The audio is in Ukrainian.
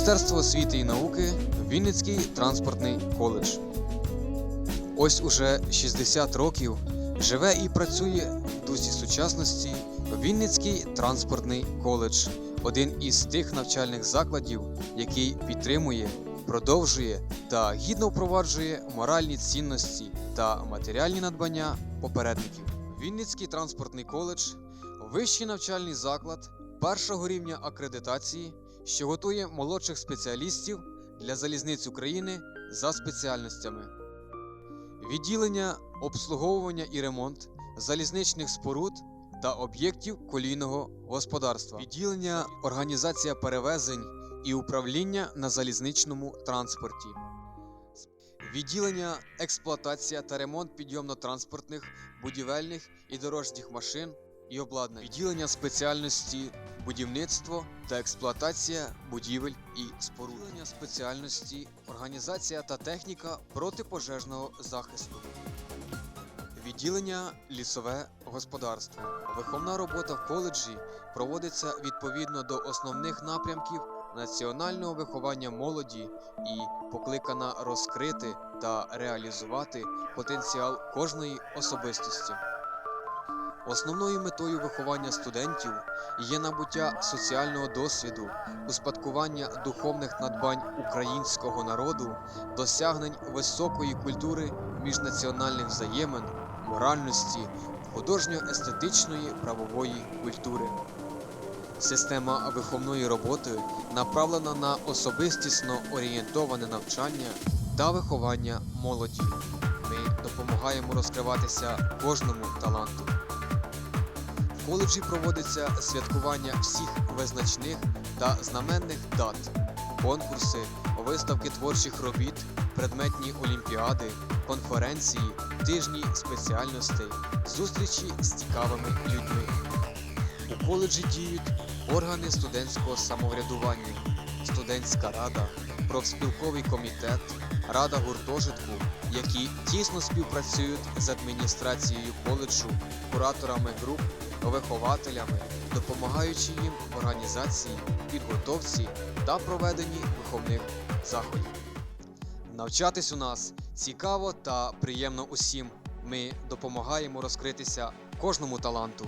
Міністерство освіти і науки, Вінницький транспортний коледж. Ось уже 60 років живе і працює в дусі сучасності Вінницький транспортний коледж, один із тих навчальних закладів, який підтримує, продовжує та гідно впроваджує моральні цінності та матеріальні надбання попередників. Вінницький транспортний коледж вищий навчальний заклад першого рівня акредитації, що готує молодших спеціалістів для залізниць України за спеціальностями. Відділення обслуговування і ремонт залізничних споруд та об'єктів колійного господарства, відділення організація перевезень і управління на залізничному транспорті, відділення експлуатація та ремонт підйомно-транспортних, будівельних і дорожніх машин і обладнань, відділення спеціальності будівництво та експлуатація будівель і споруд, спеціальності організація та техніка протипожежного захисту. Відділення лісове господарство. Виховна робота в коледжі проводиться відповідно до основних напрямків національного виховання молоді і покликана розкрити та реалізувати потенціал кожної особистості. Основною метою виховання студентів є набуття соціального досвіду, успадкування духовних надбань українського народу, досягнень високої культури міжнаціональних взаємин, моральності, художньо-естетичної правової культури. Система виховної роботи направлена на особистісно орієнтоване навчання та виховання молоді. Ми допомагаємо розкриватися кожному таланту. Коледжі проводиться святкування всіх визначних та знаменних дат, конкурси, виставки творчих робіт, предметні олімпіади, конференції, тижні спеціальностей, зустрічі з цікавими людьми. У коледжі діють органи студентського самоврядування, студентська рада, профспілковий комітет, рада гуртожитку, які тісно співпрацюють з адміністрацією коледжу, кураторами груп, вихователями, допомагаючи їм в організації, підготовці та проведенні виховних заходів. Навчатись у нас цікаво та приємно усім. Ми допомагаємо розкритися кожному таланту.